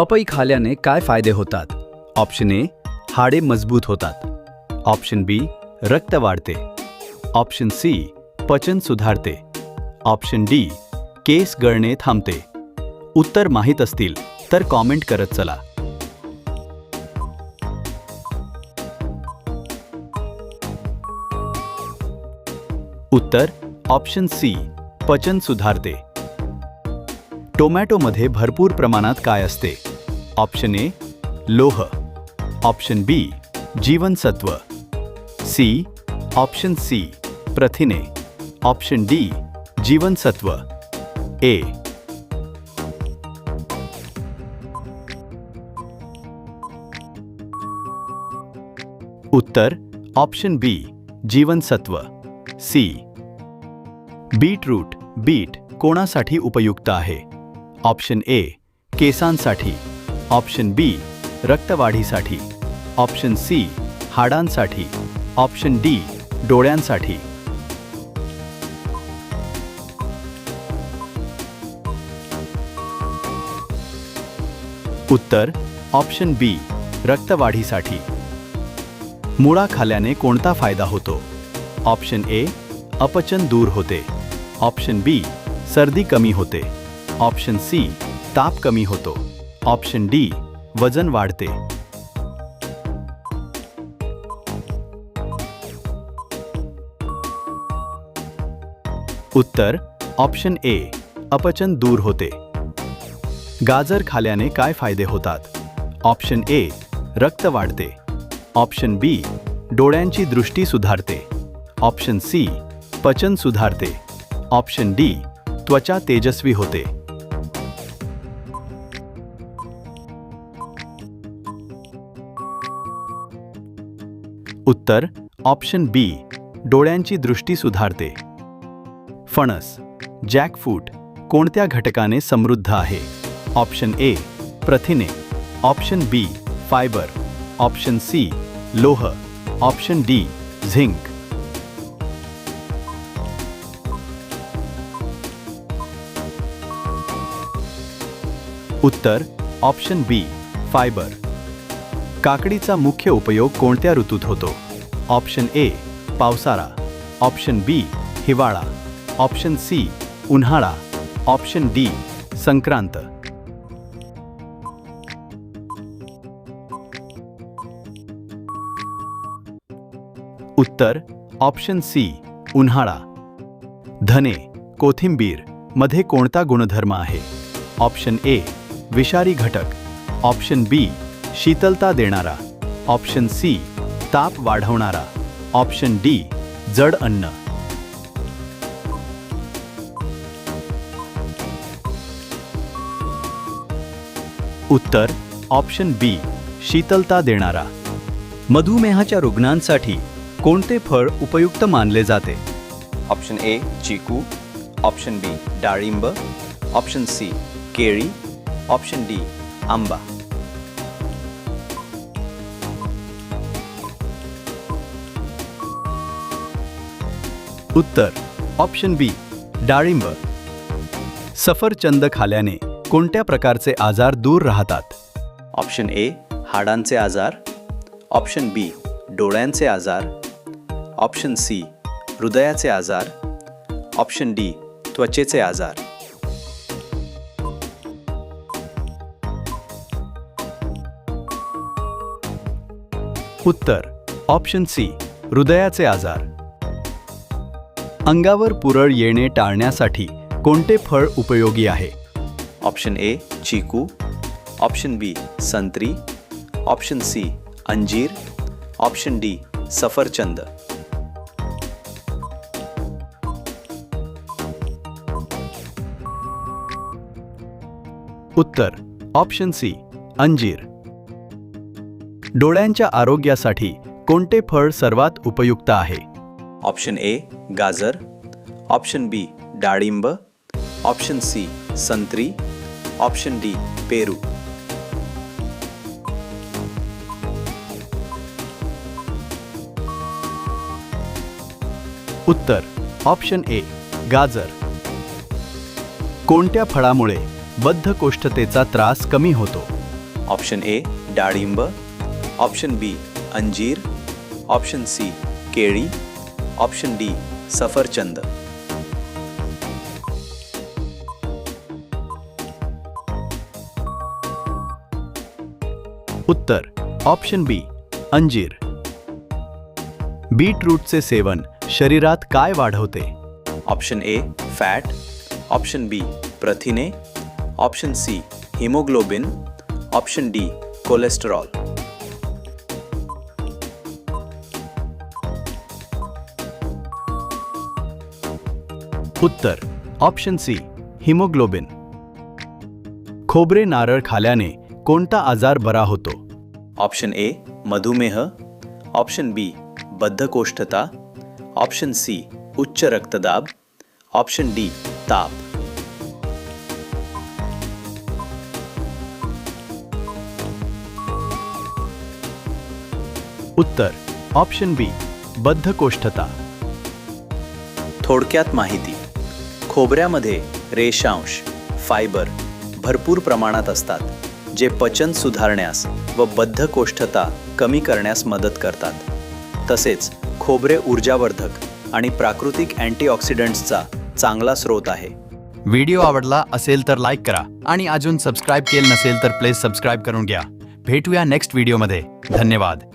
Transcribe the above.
पपई खाल्याने काय फायदे होतात? ऑप्शन ए हाडे मजबूत होतात. ऑप्शन बी रक्त वाढते. ऑप्शन सी पचन सुधारते. ऑप्शन डी केस गळणे थांबते. उत्तर माहीत असतील तर कॉमेंट करत चला. उत्तर ऑप्शन सी पचन सुधारते. टोमॅटोमध्ये भरपूर प्रमाणात काय असते? ऑप्शन ए, लोह। ऑप्शन बी जीवनसत्व सी, ऑप्शन सी, प्रथिने। ऑप्शन डी जीवनसत्व ए। उत्तर, ऑप्शन बी जीवनसत्व सी। बीटरूट, बीट कोणासाठी उपयुक्त आहे? ऑप्शन ए, केसांसाठी। ऑप्शन बी, रक्तवाढीसाठी. ऑप्शन सी, हाडांसाठी. ऑप्शन डी, डोळ्यांसाठी. उत्तर, ऑप्शन बी, रक्तवाढीसाठी. मुळा खाल्याने कोणता फ़ायदा होतो? ऑप्शन ए, अपचन दूर होते. ऑप्शन बी, सर्दी कमी होते. ऑप्शन सी, ताप कमी होतो. ऑप्शन डी, वज़न वाढते. उत्तर, ऑप्शन ए, अपचन दूर होते. गाजर खाल्याने काय फ़ायदे होतात? ऑप्शन ए, रक्त वाढते. ऑप्शन बी, डोळ्यांची दृष्टी सुधारते. ऑप्शन सी, पचन सुधारते. ऑप्शन डी, त्वचा तेजस्वी होते. उत्तर ऑप्शन बी डोळ्यांची दृष्टी सुधारते. फणस जॅकफ्रूट कोणत्या घटकाने समृद्ध आहे? ऑप्शन ए प्रथिने. Option B fibre option C लोह. Option D zinc. उत्तर ऑप्शन बी फायबर काकडीचा मुख्य उपयोग कोणत्या ऋतूत होतो? ऑप्शन ए पावसाळा. ऑप्शन बी हिवाळा. ऑप्शन सी उन्हाळा. Option D Sankrant. उत्तर ऑप्शन सी उन्हाळा. धने कोथिंबीरमध्ये कोणता गुणधर्म आहे? ऑप्शन ए विषारी घटक. ऑप्शन बी शीतलता देणारा. ऑप्शन सी ताप वाढवणारा. ऑप्शन डी जड अन्न. उत्तर ऑप्शन बी शीतलता देणारा. मधुमेहाच्या रुग्णांसाठी कोणते फळ उपयुक्त मानले जाते? ऑप्शन ए चिकू. ऑप्शन बी डाळिंब. ऑप्शन सी केळी. ऑप्शन डी आंबा. उत्तर. ऑप्शन बी डाळिंब. सफरचंद खाल्याने कोणत्या प्रकारचे आजार दूर राहतात? ऑप्शन ए हाडांचे आजार. ऑप्शन बी डोळ्यांचे आजार. ऑप्शन सी हृदयाचे आजार. ऑप्शन डी त्वचेचे आजार. उत्तर. ऑप्शन सी हृदयाचे आजार. अंगावर पुरळ येणे टाळण्यासाठी कोणते फळ उपयोगी आहे? ऑप्शन ए चिकू. ऑप्शन बी संत्री. ऑप्शन सी अंजीर. ऑप्शन डी सफरचंद. उत्तर ऑप्शन सी अंजीर. डोळ्यांच्या आरोग्यासाठी कोणते फळ सर्वात उपयुक्त आहे? ऑप्शन ए गाजर. ऑप्शन बी डाळिंब. ऑप्शन सी संत्री. ऑप्शन डी पेरू. उत्तर ऑप्शन ए गाजर. कोणत्या फळामुळे बद्धकोष्ठतेचा त्रास कमी होतो? ऑप्शन ए डाळिंब. ऑप्शन बी अंजीर. ऑप्शन सी केळी. ऑप्शन डी सफरचंद उत्तर ऑप्शन बी अंजीर। बीटरूटचे सेवन शरीरात काय वाढवते? Option A fat. Option B प्रथिने। Option C haemoglobin. Option D cholesterol. उत्तर ऑप्शन सी हिमोग्लोबिन खोबरे नारळ खाल्याने कोणता आजार बरा होतो? ऑप्शन ए मधुमेह. ऑप्शन बी बद्धकोष्ठता. ऑप्शन सी उच्च रक्तदाब. ऑप्शन डी ताप. उत्तर ऑप्शन बी बद्धकोष्ठता. थोडक्यात माहिती. खोबऱ्यामध्ये रेषांश फायबर भरपूर प्रमाणात असतात जे पचन सुधारण्यास व बद्धकोष्ठता कमी करण्यास मदत करतात. तसेच खोबरे ऊर्जावर्धक आणि प्राकृतिक अँटीऑक्सिडंट्सचा चांगला स्रोत आहे. व्हिडिओ आवडला असेल तर लाईक करा आणि अजून सबस्क्राईब केलं नसेल तर प्लीज सबस्क्राईब करून घ्या. भेटूया नेक्स्ट व्हिडिओमध्ये. धन्यवाद.